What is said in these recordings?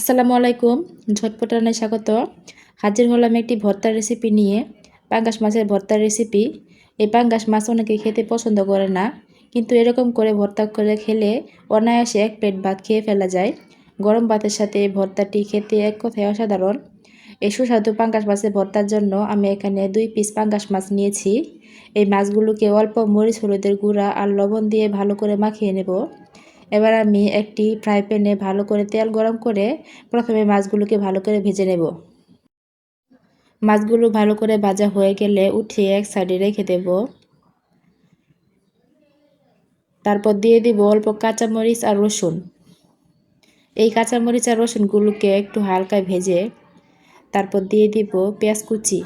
আসসালামু আলাইকুম, ঝটপট রান্নায় স্বাগত। হাজির হলাম একটি ভর্তার রেসিপি নিয়ে। পাঙ্গাস মাছের ভর্তার রেসিপি এই পাঙ্গাস মাছ অনেকে খেতে পছন্দ করে না, কিন্তু এরকম করে ভর্তা করে খেলে অনায়াসে এক প্লেট ভাত খেয়ে ফেলা যায়। গরম ভাতের সাথে এই ভর্তাটি খেতে এক কথায় অসাধারণ। এই সুস্বাদু পাঙ্গাস মাছের ভর্তার জন্য আমি এখানে দুই পিস পাঙ্গাস মাছ নিয়েছি। এই মাছগুলোকে অল্প মরিচ, হলুদের গুঁড়া আর লবণ দিয়ে ভালো করে মাখিয়ে নেব। এবার আমি একটি ফ্রাই প্যানে ভালো করে তেল গরম করে প্রথমে মাছগুলোকে ভালো করে ভেজে নেব। মাছগুলো ভালো করে ভাজা হয়ে গেলে উঠিয়ে এক সাইডে রেখে দেব। তারপর দিয়ে দিব অল্প কাঁচামরিচ আর রসুন। এই কাঁচামরিচ আর রসুনগুলোকে একটু হালকা ভেজে তারপর দিয়ে দিব পেঁয়াজ কুচি।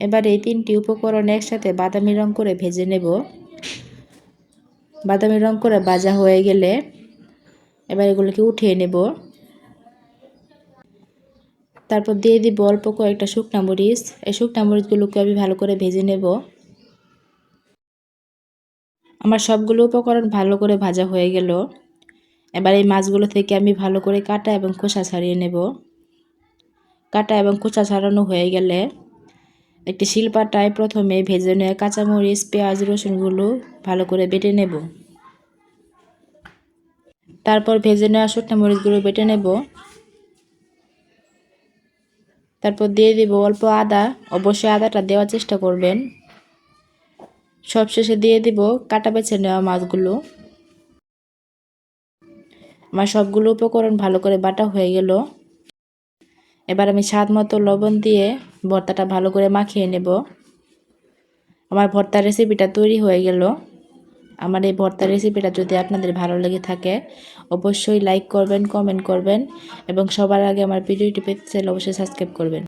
এবার এই তিনটি উপকরণ একসাথে বাদামি রং করে ভেজে নেব। বাদামি রং করে ভাজা হয়ে গেলে এবার এগুলোকে উঠিয়ে নেব। তারপর দিয়ে দিব অল্প কয়েকটা শুকনা মরিচ। এই শুকনা মরিচগুলোকে আমি ভালো করে ভেজে নেব। আমার সবগুলো উপকরণ ভালো করে ভাজা হয়ে গেল। এবার এই মাছগুলো থেকে আমি ভালো করে কাটা এবং খোসা ছাড়িয়ে নেব। কাটা এবং খোসা ছাড়ানো হয়ে গেলে একটি শিলপাটায় প্রথমে ভেজে নেওয়া কাঁচামরিচ, পেঁয়াজ, রসুনগুলো ভালো করে বেটে নেব। তারপর ভেজে নেওয়া শুকনো মরিচগুলো বেটে নেব। তারপর দিয়ে দিব অল্প আদা। অবশ্যই আদাটা দেওয়ার চেষ্টা করবেন। সবশেষে দিয়ে দিব কাটা বেছে নেওয়া মাছগুলো। আমার সবগুলো উপকরণ ভালো করে বাটা হয়ে গেল। এবার আমি স্বাদ মতো লবণ দিয়ে ভর্তাটা ভালো করে মাখিয়ে নেব। আমার ভর্তা রেসিপিটা তৈরি হয়ে গেল। আমার এই ভর্তা রেসিপিটা যদি আপনাদের ভালো লেগে থাকে, অবশ্যই লাইক করবেন কমেন্ট করবেন এবং সবার আগে আমার ভিডিওটি পেতে চাইলে অবশ্যই সাবস্ক্রাইব করবেন।